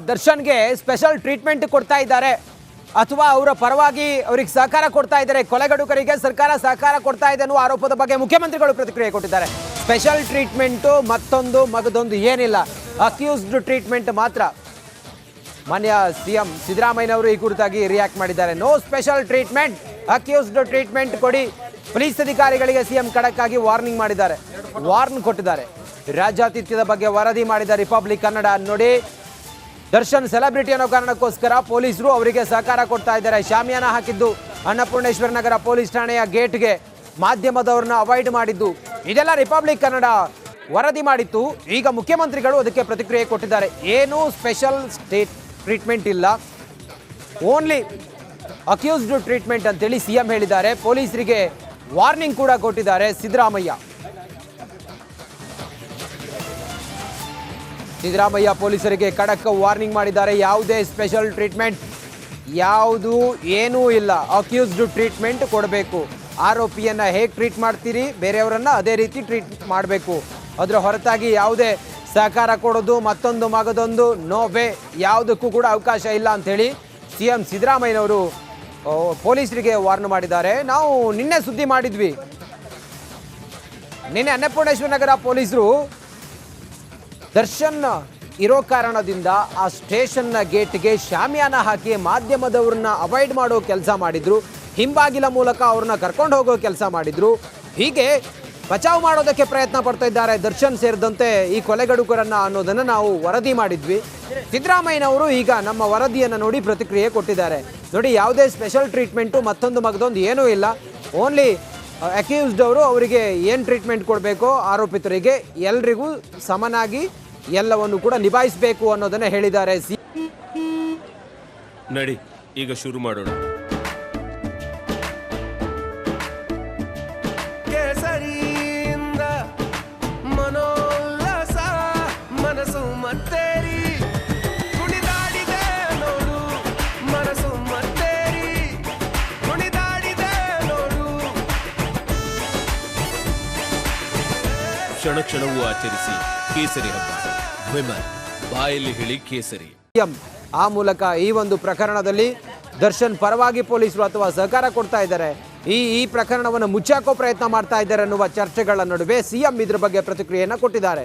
ದರ್ಶನ್ಗೆ special treatment ಕೊಡ್ತಾ ಇದ್ದಾರೆ. ಅಥವಾ ಅವರ ಪರವಾಗಿ ಅವ್ರಿಗೆ ಸಹಕಾರ ಕೊಡ್ತಾ ಇದ್ದಾರೆ. ಕೊಲೆಗಡುಕರಿಗೆ ಸರ್ಕಾರ ಸಹಕಾರ ಕೊಡ್ತಾ ಇದೆ ಅನ್ನುವ ಆರೋಪದ ಬಗ್ಗೆ ಮುಖ್ಯಮಂತ್ರಿಗಳು ಪ್ರತಿಕ್ರಿಯೆ ಕೊಟ್ಟಿದ್ದಾರೆ. ಸ್ಪೆಷಲ್ ಟ್ರೀಟ್ಮೆಂಟು ಮತ್ತೊಂದು ಮಗದೊಂದು ಏನಿಲ್ಲ. ಅಕ್ಯೂಸ್ಡ್ ಟ್ರೀಟ್ಮೆಂಟ್ ಮಾತ್ರ. ಮಾನ್ಯ ಸಿಎಂ ಸಿದ್ದರಾಮಯ್ಯನವರು ಈ ಕುರಿತಾಗಿ ರಿಯಾಕ್ಟ್ ಮಾಡಿದ್ದಾರೆ. No special treatment. Accused treatment ಕೊಡಿ. ಪೊಲೀಸ್ ಅಧಿಕಾರಿಗಳಿಗೆ ಸಿಎಂ ಖಡಕ್ ಆಗಿ ವಾರ್ನಿಂಗ್ ಮಾಡಿದ್ದಾರೆ. ವಾರ್ನ್ ಕೊಟ್ಟಿದ್ದಾರೆ. ರಾಜ್ಯಾತಿಥ್ಯದ ಬಗ್ಗೆ ವರದಿ ಮಾಡಿದ ರಿಪಬ್ಲಿಕ್ ಕನ್ನಡ ನೋಡಿ. ದರ್ಶನ್ ಸೆಲೆಬ್ರಿಟಿ ಅನ್ನೋ ಕಾರಣಕ್ಕೋಸ್ಕರ ಪೊಲೀಸರು ಅವರಿಗೆ ಸಹಕಾರ ಕೊಡ್ತಾ ಇದ್ದಾರೆ. ಶಾಮಿಯಾನ ಹಾಕಿದ್ದು ಅನ್ನಪೂರ್ಣೇಶ್ವರ ನಗರ ಪೊಲೀಸ್ ಠಾಣೆಯ ಗೇಟ್ಗೆ ಮಾಧ್ಯಮದವ್ರನ್ನ ಅವಾಯ್ಡ್ ಮಾಡಿದ್ದು. ಇದೆಲ್ಲ ರಿಪಬ್ಲಿಕ್ ಕನ್ನಡ ವರದಿ ಮಾಡಿತ್ತು. ಈಗ ಮುಖ್ಯಮಂತ್ರಿಗಳು ಅದಕ್ಕೆ ಪ್ರತಿಕ್ರಿಯೆ ಕೊಟ್ಟಿದ್ದಾರೆ. ಏನೂ ಸ್ಪೆಷಲ್ ಸ್ಟೇಟ್ ಟ್ರೀಟ್ಮೆಂಟ್ ಇಲ್ಲ. ಓನ್ಲಿ ಅಕ್ಯೂಸ್ಡ್ ಟ್ರೀಟ್ಮೆಂಟ್ ಅಂತೇಳಿ ಸಿ ಎಂ ಹೇಳಿದ್ದಾರೆ. ಪೊಲೀಸರಿಗೆ ವಾರ್ನಿಂಗ್ ಕೂಡ ಕೊಟ್ಟಿದ್ದಾರೆ ಸಿದ್ದರಾಮಯ್ಯ. ಸಿದ್ದರಾಮಯ್ಯ ಪೊಲೀಸರಿಗೆ ಖಡಕ್ ವಾರ್ನಿಂಗ್ ಮಾಡಿದ್ದಾರೆ. ಯಾವುದೇ ಸ್ಪೆಷಲ್ ಟ್ರೀಟ್ಮೆಂಟ್ ಯಾವುದು ಏನೂ ಇಲ್ಲ. ಅಕ್ಯೂಸ್ಡ್ ಟ್ರೀಟ್ಮೆಂಟ್ ಕೊಡಬೇಕು. ಆರೋಪಿಯನ್ನು ಹೇಗೆ ಟ್ರೀಟ್ ಮಾಡ್ತೀರಿ? ಬೇರೆಯವರನ್ನ ಅದೇ ರೀತಿ ಟ್ರೀಟ್ ಮಾಡಬೇಕು. ಅದರ ಹೊರತಾಗಿ ಯಾವುದೇ ಸಹಕಾರ ಕೊಡೋದು, ಮತ್ತೊಂದು ಮಗದೊಂದು ನೋ ಯಾವುದಕ್ಕೂ ಕೂಡ ಅವಕಾಶ ಇಲ್ಲ ಅಂಥೇಳಿ ಸಿ ಎಂ ಸಿದ್ದರಾಮಯ್ಯನವರು ಪೊಲೀಸರಿಗೆ ವಾರ್ನ್ ಮಾಡಿದ್ದಾರೆ. ನಾವು ನಿನ್ನೆ ಸುದ್ದಿ ಮಾಡಿದ್ವಿ. ನಿನ್ನೆ ಅನ್ನಪೂರ್ಣೇಶ್ವರ ನಗರ ಪೊಲೀಸರು ದರ್ಶನ್ ಇರೋ ಕಾರಣದಿಂದ ಆ ಸ್ಟೇಷನ್ನ ಗೇಟ್ಗೆ ಶಾಮಿಯಾನ ಹಾಕಿ ಮಾಧ್ಯಮದವ್ರನ್ನ ಅವಾಯ್ಡ್ ಮಾಡೋ ಕೆಲಸ ಮಾಡಿದ್ರು. ಹಿಂಬಾಗಿಲ ಮೂಲಕ ಅವ್ರನ್ನ ಕರ್ಕೊಂಡು ಹೋಗೋ ಕೆಲಸ ಮಾಡಿದ್ರು. ಹೀಗೆ ಬಚಾವ್ ಮಾಡೋದಕ್ಕೆ ಪ್ರಯತ್ನ ಪಡ್ತಾ ಇದ್ದಾರೆ ದರ್ಶನ್ ಸೇರಿದಂತೆ ಈ ಕೊಲೆಗಡುಕರನ್ನ ಅನ್ನೋದನ್ನ ನಾವು ವರದಿ ಮಾಡಿದ್ವಿ. ಸಿದ್ದರಾಮಯ್ಯನವರು ಈಗ ನಮ್ಮ ವರದಿಯನ್ನು ನೋಡಿ ಪ್ರತಿಕ್ರಿಯೆ ಕೊಟ್ಟಿದ್ದಾರೆ. ನೋಡಿ, ಯಾವುದೇ ಸ್ಪೆಷಲ್ ಟ್ರೀಟ್ಮೆಂಟು ಮತ್ತೊಂದು ಮಗದೊಂದು ಏನೂ ಇಲ್ಲ. ಓನ್ಲಿ ಅಕ್ಯೂಸ್ಡ್ ಅವರು ಅವರಿಗೆ ಏನು ಟ್ರೀಟ್ಮೆಂಟ್ ಕೊಡಬೇಕೋ ಆರೋಪಿತರಿಗೆ ಎಲ್ರಿಗೂ ಸಮನಾಗಿ ಎಲ್ಲವನ್ನು ಕೂಡ ನಿಭಾಯಿಸಬೇಕು ಅನ್ನೋದನ್ನ ಹೇಳಿದ್ದಾರೆ ನಡಿ ಈಗ ಶುರು ಮಾಡೋಣ. ಕ್ಷಣ ಕ್ಷಣವೂ ಆಚರಿಸಿ ಕೇಸರಿ ಹಬ್ಬ. ವಿಮಲ್, ಬಾಯಲ್ಲಿ ಹೇಳಿ ಕೇಸರಿ. ಆ ಮೂಲಕ ಈ ಒಂದು ಪ್ರಕರಣದಲ್ಲಿ ದರ್ಶನ್ ಪರವಾಗಿ ಪೊಲೀಸರು ಅಥವಾ ಸಹಕಾರ ಕೊಡ್ತಾ ಇದ್ದಾರೆ. ಈ ಈ ಪ್ರಕರಣವನ್ನು ಮುಚ್ಚಾಕೋ ಪ್ರಯತ್ನ ಮಾಡ್ತಾ ಇದ್ದಾರೆ ಅನ್ನುವ ಚರ್ಚೆಗಳ ನಡುವೆ ಸಿಎಂ ಇದ್ರ ಬಗ್ಗೆ ಪ್ರತಿಕ್ರಿಯೆಯನ್ನು ಕೊಟ್ಟಿದ್ದಾರೆ.